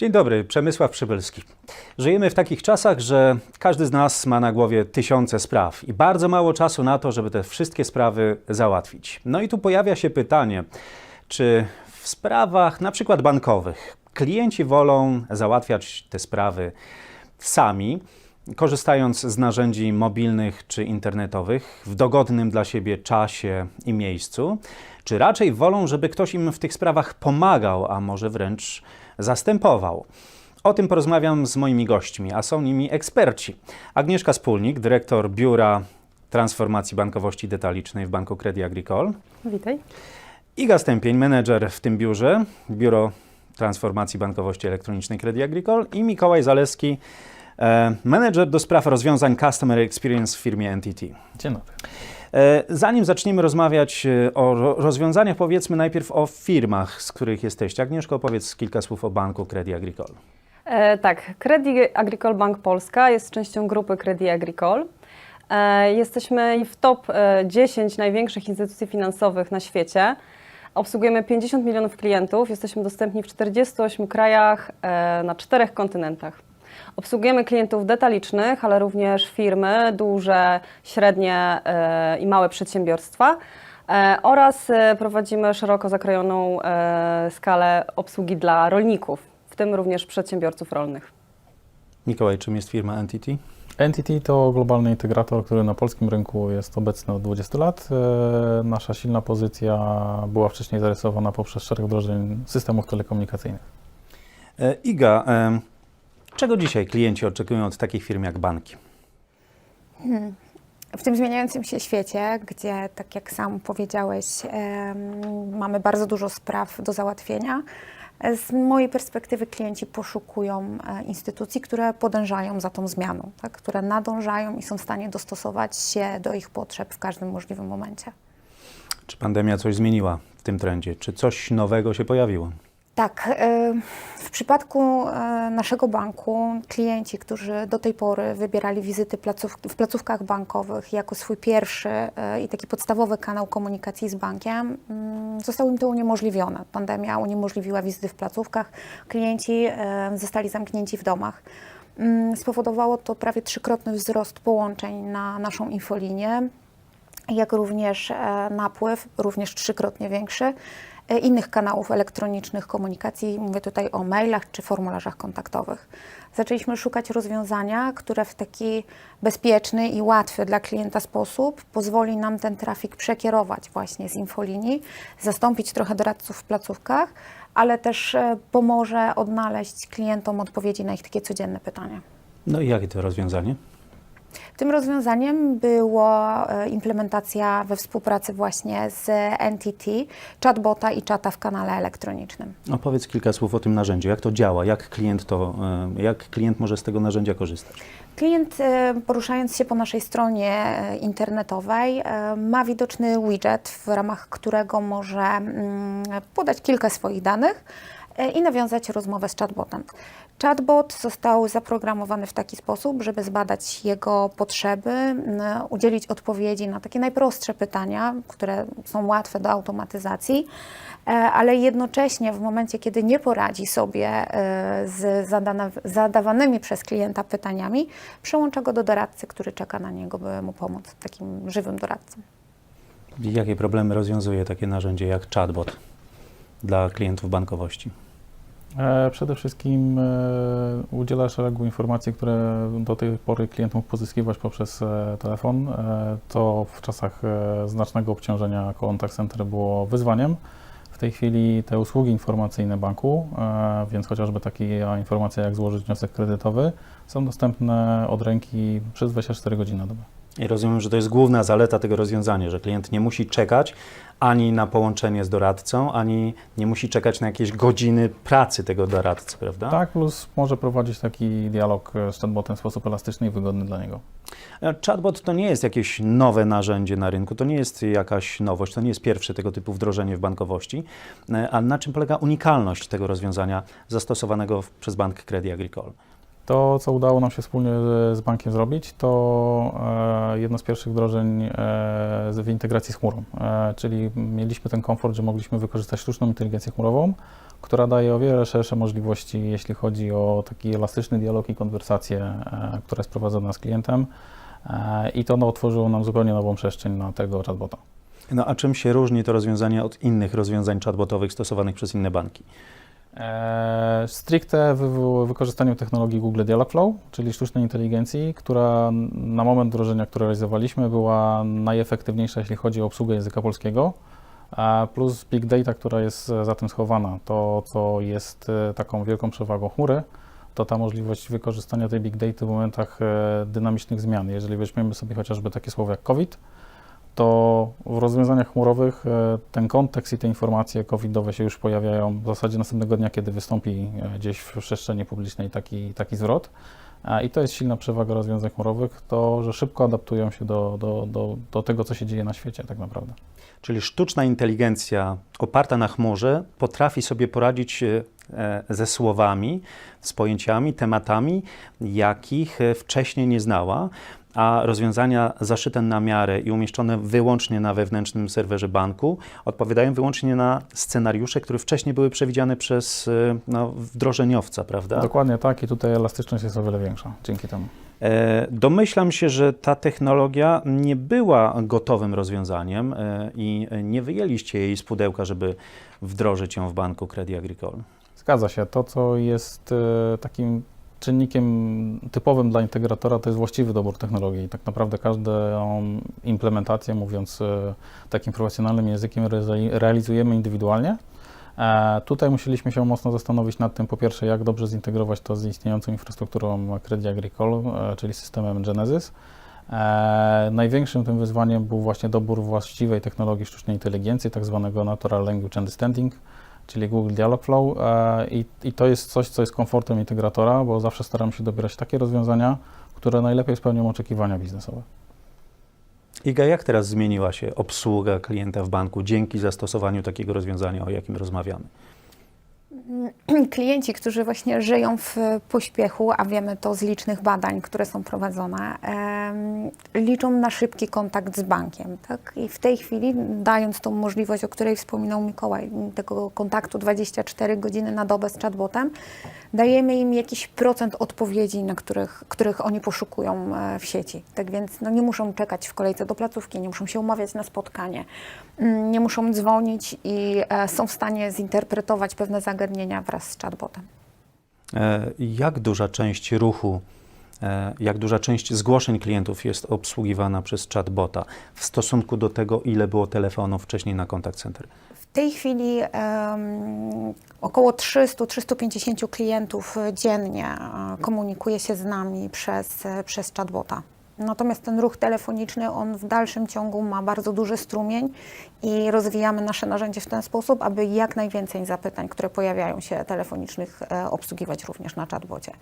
Dzień dobry, Przemysław Przybylski. Żyjemy w takich czasach, że każdy z nas ma na głowie tysiące spraw i bardzo mało czasu na to, żeby te wszystkie sprawy załatwić. No i tu pojawia się pytanie, czy w sprawach na przykład bankowych klienci wolą załatwiać te sprawy sami, korzystając z narzędzi mobilnych czy internetowych w dogodnym dla siebie czasie i miejscu, czy raczej wolą, żeby ktoś im w tych sprawach pomagał, a może wręcz zastępował. O tym porozmawiam z moimi gośćmi, a są nimi eksperci. Agnieszka Spólnik, dyrektor Biura Transformacji Bankowości Detalicznej w Banku Credit Agricole. Witaj. Iga Stępień, menedżer w tym biurze, Biuro Transformacji Bankowości Elektronicznej Credit Agricole i Mikołaj Zaleski, menedżer do spraw rozwiązań Customer Experience w firmie NTT. Dzień dobry. E, Zanim zaczniemy rozmawiać e, o ro- rozwiązaniach, powiedzmy najpierw o firmach, z których jesteście. Agnieszko, opowiedz kilka słów o banku Credit Agricole. E, tak, Credit Agricole Bank Polska jest częścią grupy Credit Agricole. E, jesteśmy w top e, 10 największych instytucji finansowych na świecie. Obsługujemy 50 milionów klientów, jesteśmy dostępni w 48 krajach e, na czterech kontynentach. Obsługujemy klientów detalicznych, ale również firmy, duże, średnie e, i małe przedsiębiorstwa. E, oraz e, prowadzimy szeroko zakrojoną skalę obsługi dla rolników, w tym również przedsiębiorców rolnych. Mikołaj, czym jest firma Entity? Entity to globalny integrator, który na polskim rynku jest obecny od 20 lat. Nasza silna pozycja była wcześniej zarysowana poprzez szereg wdrożeń systemów telekomunikacyjnych. Iga, czego dzisiaj klienci oczekują od takich firm jak banki? W tym zmieniającym się świecie, gdzie, tak jak sam powiedziałeś, em, mamy bardzo dużo spraw do załatwienia, z mojej perspektywy klienci poszukują e, instytucji, które podążają za tą zmianą, tak? które nadążają i są w stanie dostosować się do ich potrzeb w każdym możliwym momencie. Czy pandemia coś zmieniła w tym trendzie? Czy coś nowego się pojawiło? Tak, e, w przypadku e, naszego banku klienci, którzy do tej pory wybierali wizyty w placówkach bankowych jako swój pierwszy e, i taki podstawowy kanał komunikacji z bankiem, mm, zostało im to uniemożliwione. Pandemia uniemożliwiła wizyty w placówkach, klienci zostali zamknięci w domach. Mm, Spowodowało to prawie trzykrotny wzrost połączeń na naszą infolinię jak również napływ, również trzykrotnie większy, innych kanałów elektronicznych komunikacji. Mówię tutaj o mailach czy formularzach kontaktowych. Zaczęliśmy szukać rozwiązania, które w taki bezpieczny i łatwy dla klienta sposób pozwoli nam ten trafik przekierować właśnie z infolinii, zastąpić trochę doradców w placówkach, ale też e, pomoże odnaleźć klientom odpowiedzi na ich takie codzienne pytania. No i jakie to rozwiązanie? Tym rozwiązaniem była e, implementacja we współpracy właśnie z NTT, chatbota i czata w kanale elektronicznym. Opowiedz kilka słów o tym narzędziu. Jak to działa? Jak klient, to, e, jak klient może z tego narzędzia korzystać? Klient e, poruszając się po naszej stronie internetowej ma widoczny widget, w ramach którego może mm, podać kilka swoich danych i nawiązać rozmowę z chatbotem. Chatbot został zaprogramowany w taki sposób, żeby zbadać jego potrzeby, udzielić odpowiedzi na takie najprostsze pytania, które są łatwe do automatyzacji, e, ale jednocześnie w momencie, kiedy nie poradzi sobie e, z zadawanymi przez klienta pytaniami, przełącza go do doradcy, który czeka na niego, by mu pomóc, takim żywym doradcą. Jakie problemy rozwiązuje takie narzędzie jak chatbot dla klientów bankowości? E, Przede wszystkim e, udziela szeregu informacji, które do tej pory klient mógł pozyskiwać poprzez e, telefon. To w czasach znacznego obciążenia contact center było wyzwaniem. W tej chwili te usługi informacyjne banku, więc chociażby taka informacja jak złożyć wniosek kredytowy, są dostępne od ręki przez 24 godziny na dobę. I rozumiem, że to jest główna zaleta tego rozwiązania, że klient nie musi czekać ani na połączenie z doradcą, ani nie musi czekać na jakieś godziny pracy tego doradcy, prawda? Tak, plus może prowadzić taki dialog e, z chatbotem w sposób elastyczny i wygodny dla niego. E, Chatbot to nie jest jakieś nowe narzędzie na rynku, to nie jest jakaś nowość, to nie jest pierwsze tego typu wdrożenie w bankowości. E, A na czym polega unikalność tego rozwiązania zastosowanego przez Bank Credit Agricole? To, co udało nam się wspólnie z bankiem zrobić, to e, jedno z pierwszych wdrożeń e, w integracji z chmurą. E, czyli mieliśmy ten komfort, że mogliśmy wykorzystać sztuczną inteligencję chmurową, która daje o wiele szersze możliwości, jeśli chodzi o taki elastyczny dialog i konwersację, która jest prowadzona z klientem. I to no, otworzyło nam zupełnie nową przestrzeń na tego chatbota. No a czym się różni to rozwiązanie od innych rozwiązań chatbotowych stosowanych przez inne banki? E, stricte wy, wy, wykorzystaniem technologii Google Dialogflow, czyli sztucznej inteligencji, która na moment wdrożenia, które realizowaliśmy, była najefektywniejsza, jeśli chodzi o obsługę języka polskiego, plus big data, która jest za tym schowana. To, co jest e, taką wielką przewagą chmury, to ta możliwość wykorzystania tej big data w momentach e, dynamicznych zmian. Jeżeli weźmiemy sobie chociażby takie słowo jak COVID, to w rozwiązaniach chmurowych e, ten kontekst i te informacje covidowe się już pojawiają w zasadzie następnego dnia, kiedy wystąpi e, gdzieś w przestrzeni publicznej taki, taki zwrot. I to jest silna przewaga rozwiązań chmurowych, to, że szybko adaptują się do, do, do, do tego, co się dzieje na świecie tak naprawdę. Czyli sztuczna inteligencja oparta na chmurze potrafi sobie poradzić e, ze słowami, z pojęciami, tematami, jakich wcześniej nie znała, a rozwiązania zaszyte na miarę i umieszczone wyłącznie na wewnętrznym serwerze banku odpowiadają wyłącznie na scenariusze, które wcześniej były przewidziane przez e, no, wdrożeniowca, prawda? Dokładnie tak i tutaj elastyczność jest o wiele większa dzięki temu. E, Domyślam się, że ta technologia nie była gotowym rozwiązaniem e, i nie wyjęliście jej z pudełka, żeby wdrożyć ją w banku Credit Agricole. Zgadza się. To, co jest e, takim czynnikiem typowym dla integratora, to jest właściwy dobór technologii. Tak naprawdę każdą implementację, mówiąc e, takim profesjonalnym językiem, re- realizujemy indywidualnie. E, Tutaj musieliśmy się mocno zastanowić nad tym, po pierwsze, jak dobrze zintegrować to z istniejącą infrastrukturą Credit Agricole, e, czyli systemem Genesis. Największym tym wyzwaniem był właśnie dobór właściwej technologii sztucznej inteligencji, tak zwanego Natural Language Understanding, czyli Google Dialogflow e, i, i to jest coś, co jest komfortem integratora, bo zawsze staram się dobierać takie rozwiązania, które najlepiej spełnią oczekiwania biznesowe. Iga, jak teraz zmieniła się obsługa klienta w banku dzięki zastosowaniu takiego rozwiązania, o jakim rozmawiamy? Klienci, którzy właśnie żyją w pośpiechu, a wiemy to z licznych badań, które są prowadzone, liczą na szybki kontakt z bankiem. Tak? I w tej chwili, dając tą możliwość, o której wspominał Mikołaj, tego kontaktu 24 godziny na dobę z chatbotem, dajemy im jakiś procent odpowiedzi, na których, których oni poszukują e, w sieci. Tak więc no, nie muszą czekać w kolejce do placówki, nie muszą się umawiać na spotkanie, mm, nie muszą dzwonić i e, są w stanie zinterpretować pewne zagadnienia wraz z chatbotem. E, Jak duża część ruchu, e, jak duża część zgłoszeń klientów jest obsługiwana przez chatbota w stosunku do tego, ile było telefonów wcześniej na kontakt center? W tej chwili em, około 300-350 klientów dziennie e, komunikuje się z nami przez, przez chatbota. Natomiast ten ruch telefoniczny, on w dalszym ciągu ma bardzo duży strumień i rozwijamy nasze narzędzie w ten sposób, aby jak najwięcej zapytań, które pojawiają się telefonicznych, e, obsługiwać również na chatbocie.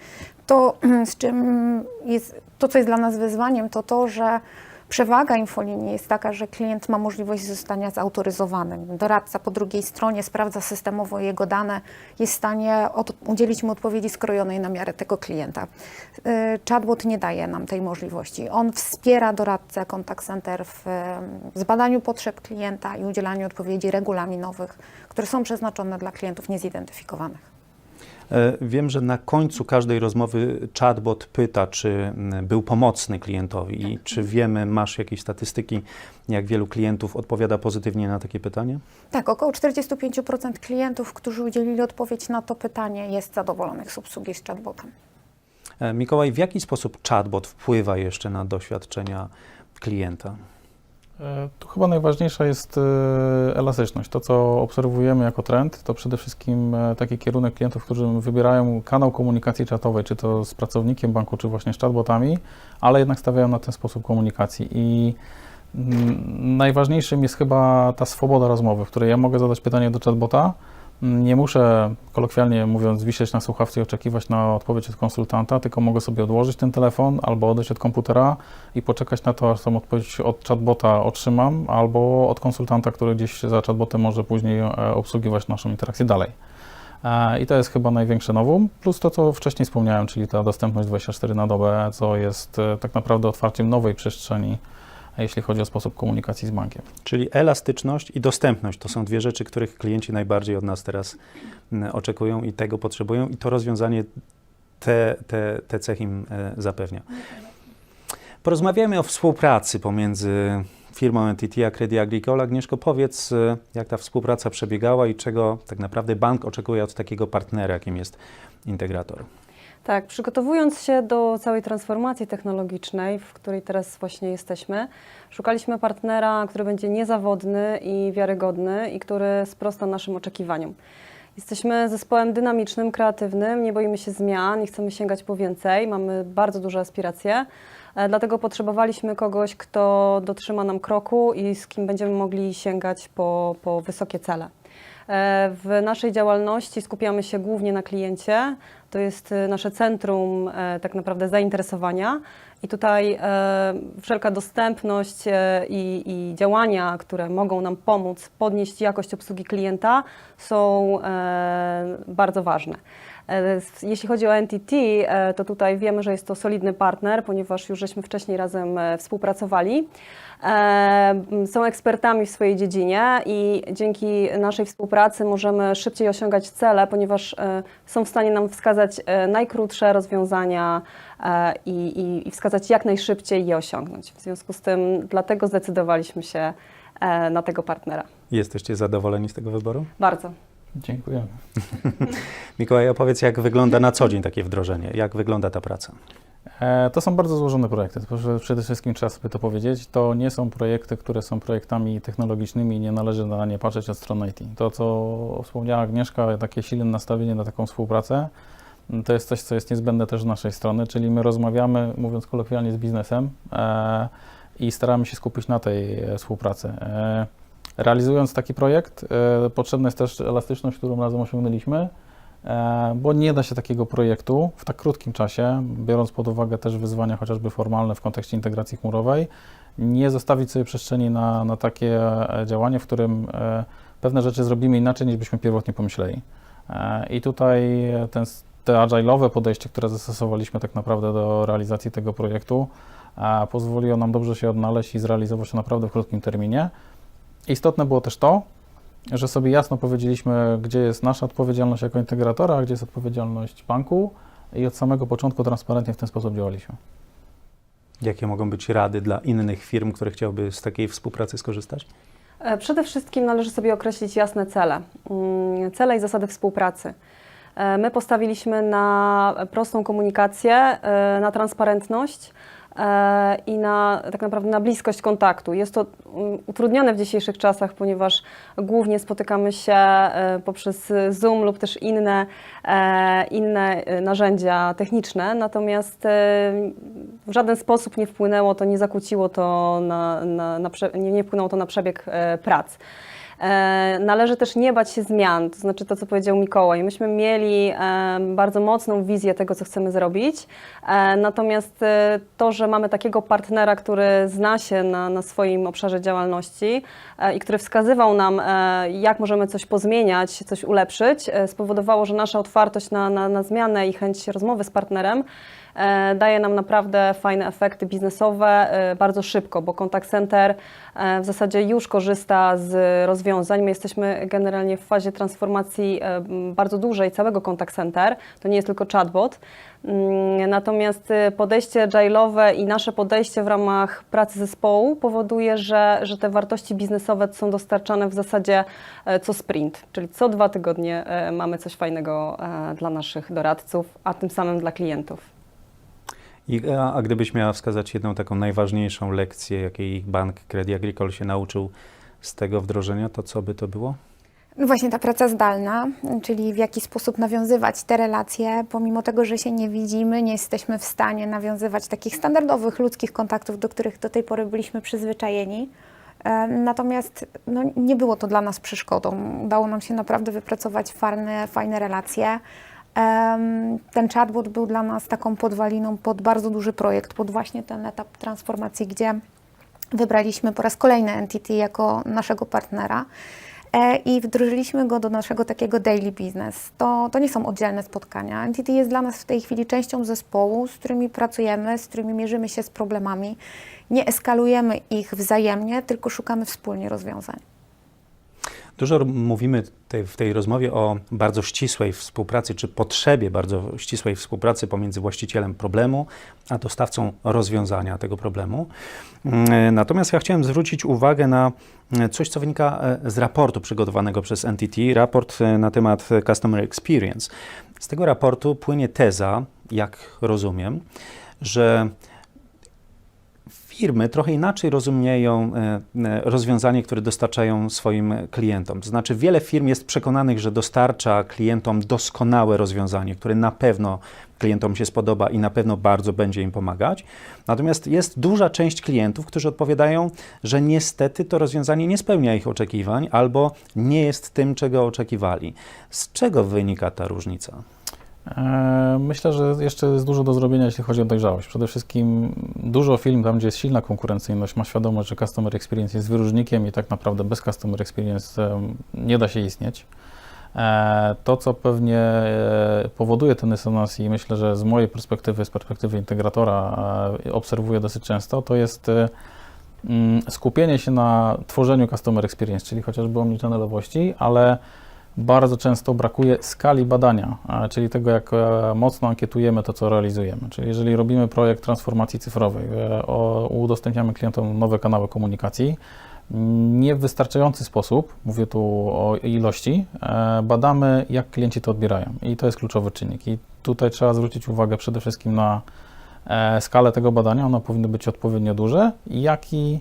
To, z czym jest, to, co jest dla nas wyzwaniem, to to, że Przewaga infolinii jest taka, że klient ma możliwość zostania zautoryzowanym. Doradca po drugiej stronie sprawdza systemowo jego dane, jest w stanie od, udzielić mu odpowiedzi skrojonej na miarę tego klienta. Y, Chatbot nie daje nam tej możliwości. On wspiera doradcę contact center w zbadaniu potrzeb klienta i udzielaniu odpowiedzi regulaminowych, które są przeznaczone dla klientów niezidentyfikowanych. E, Wiem, że na końcu każdej rozmowy chatbot pyta, czy mm, był pomocny klientowi i czy wiemy, masz jakieś statystyki, jak wielu klientów odpowiada pozytywnie na takie pytanie? Tak, około 45% klientów, którzy udzielili odpowiedź na to pytanie, jest zadowolonych z obsługi z chatbotem. E, Mikołaj, w jaki sposób chatbot wpływa jeszcze na doświadczenia klienta? E, Tu chyba najważniejsza jest e, elastyczność. To, co obserwujemy jako trend, to przede wszystkim e, taki kierunek klientów, którzy wybierają kanał komunikacji czatowej, czy to z pracownikiem banku, czy właśnie z chatbotami, ale jednak stawiają na ten sposób komunikacji. I mm, najważniejszym jest chyba ta swoboda rozmowy, w której ja mogę zadać pytanie do chatbota, nie muszę, kolokwialnie mówiąc, wisieć na słuchawce i oczekiwać na odpowiedź od konsultanta, tylko mogę sobie odłożyć ten telefon albo odejść od komputera i poczekać na to, aż tą odpowiedź od chatbota otrzymam, albo od konsultanta, który gdzieś za chatbotem może później e, obsługiwać naszą interakcję dalej. E, I to jest chyba największe nowum, plus to, co wcześniej wspomniałem, czyli ta dostępność 24 na dobę, co jest e, tak naprawdę otwarciem nowej przestrzeni, jeśli chodzi o sposób komunikacji z bankiem. Czyli elastyczność i dostępność to są dwie rzeczy, których klienci najbardziej od nas teraz mm, oczekują i tego potrzebują, i to rozwiązanie te, te, te cechy im e, zapewnia. Porozmawiamy o współpracy pomiędzy firmą Entity a Credit Agricole. Agnieszko, powiedz, e, jak ta współpraca przebiegała i czego tak naprawdę bank oczekuje od takiego partnera, jakim jest integrator. Tak, przygotowując się do całej transformacji technologicznej, w której teraz właśnie jesteśmy, szukaliśmy partnera, który będzie niezawodny i wiarygodny i który sprosta naszym oczekiwaniom. Jesteśmy zespołem dynamicznym, kreatywnym, nie boimy się zmian i chcemy sięgać po więcej, mamy bardzo duże aspiracje. E, Dlatego potrzebowaliśmy kogoś, kto dotrzyma nam kroku i z kim będziemy mogli sięgać po, po wysokie cele. E, W naszej działalności skupiamy się głównie na kliencie. To jest e, nasze centrum e, tak naprawdę zainteresowania. I tutaj wszelka dostępność i, i działania, które mogą nam pomóc podnieść jakość obsługi klienta, są bardzo ważne. E, Jeśli chodzi o NTT, e, to tutaj wiemy, że jest to solidny partner, ponieważ już żeśmy wcześniej razem e, współpracowali. Są ekspertami w swojej dziedzinie i dzięki naszej współpracy możemy szybciej osiągać cele, ponieważ są w stanie nam wskazać najkrótsze rozwiązania i, i, wskazać jak najszybciej je osiągnąć. W związku z tym dlatego zdecydowaliśmy się na tego partnera. Jesteście zadowoleni z tego wyboru? Bardzo. Dziękujemy. Mikołaj, opowiedz, jak wygląda na co dzień takie wdrożenie, jak wygląda ta praca. E, To są bardzo złożone projekty. Przede wszystkim trzeba sobie to powiedzieć. To nie są projekty, które są projektami technologicznymi i nie należy na nie patrzeć od strony IT. To, co wspomniała Agnieszka, takie silne nastawienie na taką współpracę, m, to jest coś, co jest niezbędne też z naszej strony, czyli my rozmawiamy, mówiąc kolokwialnie, z biznesem e, i staramy się skupić na tej e, współpracy. Realizując taki projekt, e, potrzebna jest też elastyczność, którą razem osiągnęliśmy. E, bo nie da się takiego projektu w tak krótkim czasie, biorąc pod uwagę też wyzwania chociażby formalne w kontekście integracji chmurowej, nie zostawić sobie przestrzeni na, na takie e, działanie, w którym pewne rzeczy zrobimy inaczej niż byśmy pierwotnie pomyśleli. I tutaj ten, te agile'owe podejście, które zastosowaliśmy tak naprawdę do realizacji tego projektu, pozwoliło nam dobrze się odnaleźć i zrealizować to naprawdę w krótkim terminie. Istotne było też to, że sobie jasno powiedzieliśmy, gdzie jest nasza odpowiedzialność jako integratora, a gdzie jest odpowiedzialność banku i od samego początku transparentnie w ten sposób działaliśmy. Jakie mogą być rady dla innych firm, które chciałyby z takiej współpracy skorzystać? E, Przede wszystkim należy sobie określić jasne cele, mm, cele i zasady współpracy. E, My postawiliśmy na prostą komunikację, e, na transparentność i na tak naprawdę na bliskość kontaktu. Jest to mm, utrudnione w dzisiejszych czasach, ponieważ głównie spotykamy się e, poprzez Zoom lub też inne, e, inne e, narzędzia techniczne, natomiast w żaden sposób nie wpłynęło to, nie zakłóciło to na, na, na nie, wpłynęło to na przebieg prac. E, Należy też nie bać się zmian, to znaczy to, co powiedział Mikołaj. Myśmy mieli bardzo mocną wizję tego, co chcemy zrobić, e, natomiast e, to, że mamy takiego partnera, który zna się na, na swoim obszarze działalności i który wskazywał nam, jak możemy coś pozmieniać, coś ulepszyć, spowodowało, że nasza otwartość na, na, na zmianę i chęć rozmowy z partnerem daje nam naprawdę fajne efekty biznesowe e, bardzo szybko, bo contact center e, w zasadzie już korzysta z rozwiązań. My jesteśmy generalnie w fazie transformacji e, bardzo dużej całego contact center. To nie jest tylko chatbot. Mm, Natomiast e, podejście agile'owe i nasze podejście w ramach pracy zespołu powoduje, że, że te wartości biznesowe są dostarczane w zasadzie e, co sprint, czyli co dwa tygodnie e, mamy coś fajnego e, dla naszych doradców, a tym samym dla klientów. I, a, a gdybyś miała wskazać jedną taką najważniejszą lekcję, jakiej bank Credit Agricole się nauczył z tego wdrożenia, to co by to było? No właśnie ta praca zdalna, czyli w jaki sposób nawiązywać te relacje, pomimo tego, że się nie widzimy, nie jesteśmy w stanie nawiązywać takich standardowych ludzkich kontaktów, do których do tej pory byliśmy przyzwyczajeni. E, Natomiast no, nie było to dla nas przeszkodą. Udało nam się naprawdę wypracować fajne, fajne relacje. Ten chatbot był dla nas taką podwaliną pod bardzo duży projekt, pod właśnie ten etap transformacji, gdzie wybraliśmy po raz kolejny Entity jako naszego partnera. e, i wdrożyliśmy go do naszego takiego daily business. To, to nie są oddzielne spotkania. Entity jest dla nas w tej chwili częścią zespołu, z którymi pracujemy, z którymi mierzymy się z problemami. Nie eskalujemy ich wzajemnie, tylko szukamy wspólnie rozwiązań. Dużo mówimy tej, w tej rozmowie o bardzo ścisłej współpracy, czy potrzebie bardzo ścisłej współpracy pomiędzy właścicielem problemu a dostawcą rozwiązania tego problemu. Mm, Natomiast ja chciałem zwrócić uwagę na e, coś, co wynika e, z raportu przygotowanego przez NTT, raport e, na temat Customer Experience. Z tego raportu płynie teza, jak rozumiem, że firmy trochę inaczej rozumieją e, e, rozwiązanie, które dostarczają swoim klientom. To znaczy, wiele firm jest przekonanych, że dostarcza klientom doskonałe rozwiązanie, które na pewno klientom się spodoba i na pewno bardzo będzie im pomagać. Natomiast jest duża część klientów, którzy odpowiadają, że niestety to rozwiązanie nie spełnia ich oczekiwań albo nie jest tym, czego oczekiwali. Z czego wynika ta różnica? E, Myślę, że jeszcze jest dużo do zrobienia, jeśli chodzi o dojrzałość. Przede wszystkim dużo firm, tam gdzie jest silna konkurencyjność, ma świadomość, że Customer Experience jest wyróżnikiem i tak naprawdę bez Customer Experience nie da się istnieć. E, To, co pewnie e, powoduje ten dysonans i myślę, że z mojej perspektywy, z perspektywy integratora obserwuję dosyć często, to jest mm, skupienie się na tworzeniu Customer Experience, czyli chociażby omnichannel'owości, ale bardzo często brakuje skali badania, a, czyli tego, jak e, mocno ankietujemy to, co realizujemy. Czyli jeżeli robimy projekt transformacji cyfrowej, e, udostępniamy klientom nowe kanały komunikacji, m, nie w wystarczający sposób, mówię tu o ilości, e, badamy, jak klienci to odbierają. I to jest kluczowy czynnik. I tutaj trzeba zwrócić uwagę przede wszystkim na e, skalę tego badania. Ono powinno być odpowiednio duże, jak i E,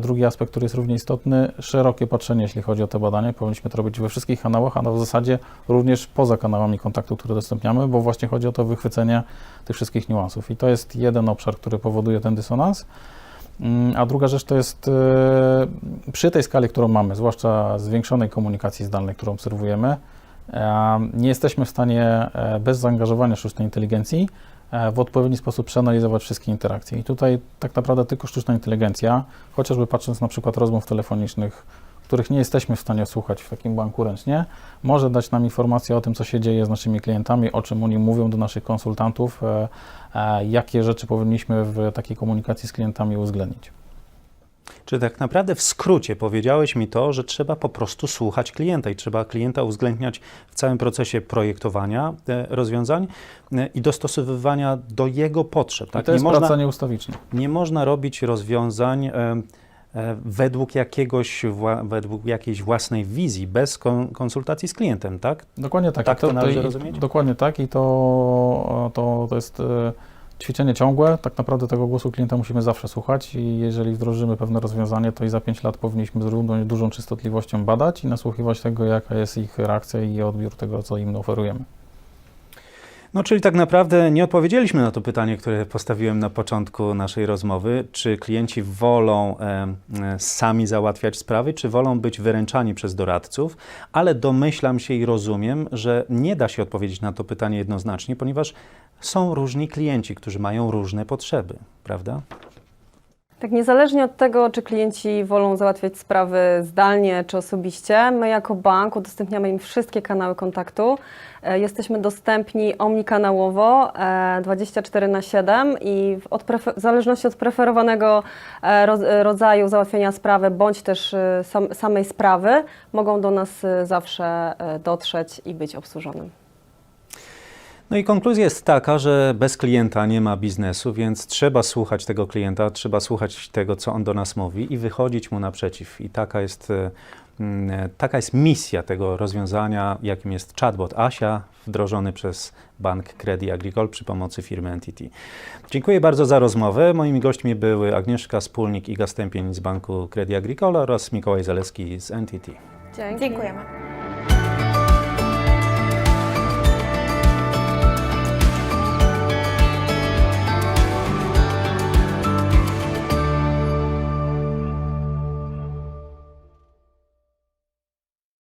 Drugi aspekt, który jest równie istotny, szerokie patrzenie, jeśli chodzi o te badania. Powinniśmy to robić we wszystkich kanałach, a w zasadzie również poza kanałami kontaktu, które udostępniamy, bo właśnie chodzi o to wychwycenie tych wszystkich niuansów. I to jest jeden obszar, który powoduje ten dysonans. Mm, A druga rzecz to jest e, przy tej skali, którą mamy, zwłaszcza zwiększonej komunikacji zdalnej, którą obserwujemy, e, nie jesteśmy w stanie e, bez zaangażowania sztucznej inteligencji e, w odpowiedni sposób przeanalizować wszystkie interakcje. I tutaj tak naprawdę tylko sztuczna inteligencja, chociażby patrząc na przykład rozmów telefonicznych, których nie jesteśmy w stanie słuchać w takim banku ręcznie, może dać nam informację o tym, co się dzieje z naszymi klientami, o czym oni mówią do naszych konsultantów, e, e, jakie rzeczy powinniśmy w takiej komunikacji z klientami uwzględnić. Czy tak naprawdę w skrócie powiedziałeś mi to, że trzeba po prostu słuchać klienta i trzeba klienta uwzględniać w całym procesie projektowania e, rozwiązań e, i dostosowywania do jego potrzeb. I Tak? to jest nie, można, praca nieustawiczna. nie można robić rozwiązań e, według, jakiegoś, według jakiejś własnej wizji, bez kon, konsultacji z klientem, tak? Dokładnie tak. Tak I to należy i- rozumieć? Dokładnie tak i to, to, to jest e, ćwiczenie ciągłe. Tak naprawdę tego głosu klienta musimy zawsze słuchać i jeżeli wdrożymy pewne rozwiązanie, to i za 5 lat powinniśmy z równą dużą częstotliwością badać i nasłuchiwać tego, jaka jest ich reakcja i odbiór tego, co im oferujemy. No, czyli tak naprawdę nie odpowiedzieliśmy na to pytanie, które postawiłem na początku naszej rozmowy. Czy klienci wolą e, sami załatwiać sprawy, czy wolą być wyręczani przez doradców? Ale domyślam się i rozumiem, że nie da się odpowiedzieć na to pytanie jednoznacznie, ponieważ są różni klienci, którzy mają różne potrzeby, prawda? Tak, niezależnie od tego, czy klienci wolą załatwiać sprawy zdalnie czy osobiście, my jako bank udostępniamy im wszystkie kanały kontaktu. E, Jesteśmy dostępni omnikanałowo e, 24 na 7 i w, zależności od preferowanego e, e, rodzaju załatwienia sprawy bądź też e, sam, samej sprawy mogą do nas e, zawsze e, dotrzeć i być obsłużonym. No i konkluzja jest taka, że bez klienta nie ma biznesu, więc trzeba słuchać tego klienta, trzeba słuchać tego, co on do nas mówi i wychodzić mu naprzeciw. I taka jest, e, mm, taka jest misja tego rozwiązania, jakim jest chatbot Asia, wdrożony przez bank Credit Agricole przy pomocy firmy Entity. Dziękuję bardzo za rozmowę. Moimi gośćmi były Agnieszka Spólnik i Gastępień z banku Credit Agricole oraz Mikołaj Zaleski z Entity. Dzięki. Dziękujemy.